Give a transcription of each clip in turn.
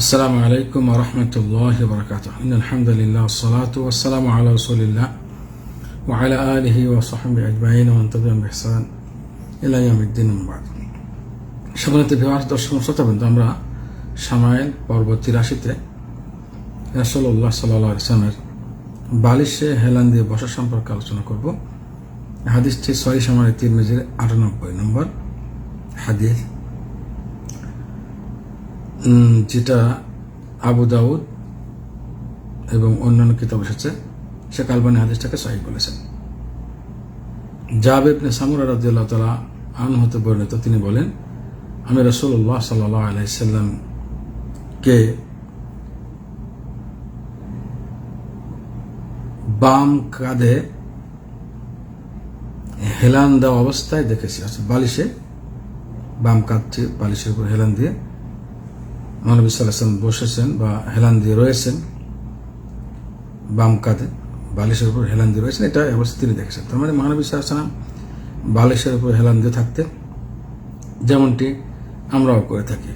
আসসালামু আলাইকুম রহমতুল্লাহ বরকাত আলহামদুলিল্লাহ সালাত ওসালাম আল্লাহ রসুলিল্লাহ ওয়ালা আলহি ওসাহমি আজমাইন ওয়ান্তবিম বেহসান ইলাইয়ামুদ্দিন উম্বাদ সম্মানিত বিবাহ দর্শন শ্রোতাবৃন্দ আমরা সামায়ন পর্ব তিরাশিতে রাসল্লাহ বালিশে হেলান দিয়ে বসা সম্পর্কে আলোচনা করব। হাদিসটি সরি সামারে তিন আটানব্বই নম্বর হাদিস। যেটা আবু দাউদ এবং অন্যান্য কিতাব এসেছে, সে কালবানি হাদিসটাকে সহি বলেছেন। জাব ইবনে সামুরা রাদিয়াল্লাহু তাআলা আনহু হতে বর্ণিত, তিনি বলেন, আমি রাসূলুল্লাহ সাল্লাল্লাহু আলাইহি সাল্লামকে বাম কাঁধে হেলান দেওয়া অবস্থায় দেখেছি বালিশে, বাম কাঁধটি বালিশের উপর হেলান দিয়ে মহানবী সাল্লাম বসেছেন বা হেলান দিয়ে রয়েছেন, বাম কাঁধে বালিশের উপর হেলান দিয়ে রয়েছেন, এটা অবস্থা তিনি দেখেছেন। তার মানে মহানবী সাল্লাম বালিশের উপর হেলান দিয়ে থাকতেন, যেমনটি আমরাও করে থাকি।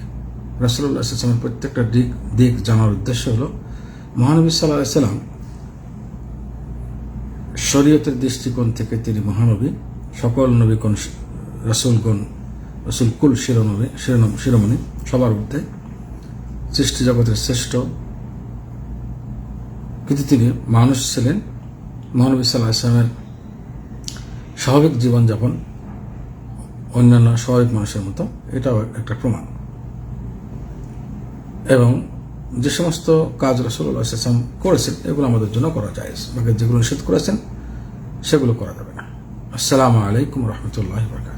রাসুল্লাহ আসলামের প্রত্যেকটা দিক দিক জানার উদ্দেশ্য হলো, মহানবী সাল্লাহ সাল্লাম শরীয়তের দৃষ্টিকোণ থেকে তিনি মহানবী, সকল নবীগণ, রসুলগণ রসুল কুল শিরোনবী শিরোনম, শিরোমণি সবার ঊর্ধ্বে সৃষ্টি জগতের শ্রেষ্ঠ। কিন্তু তিনি মানুষ ছিলেন মহানবী সাল্লাহ ইসলামের স্বাভাবিক জীবনযাপন অন্যান্য স্বাভাবিক মানুষের মতো, এটাও একটা প্রমাণ। এবং যে সমস্ত কাজ রসুল্লাহ ইসলাম করেছেন, এগুলো আমাদের জন্য করা যায় বাকি যেগুলো নিষেধ করেছেন, সেগুলো করা যাবে না। আসসালামু আলাইকুম রহমতুল্লাহ বরকাত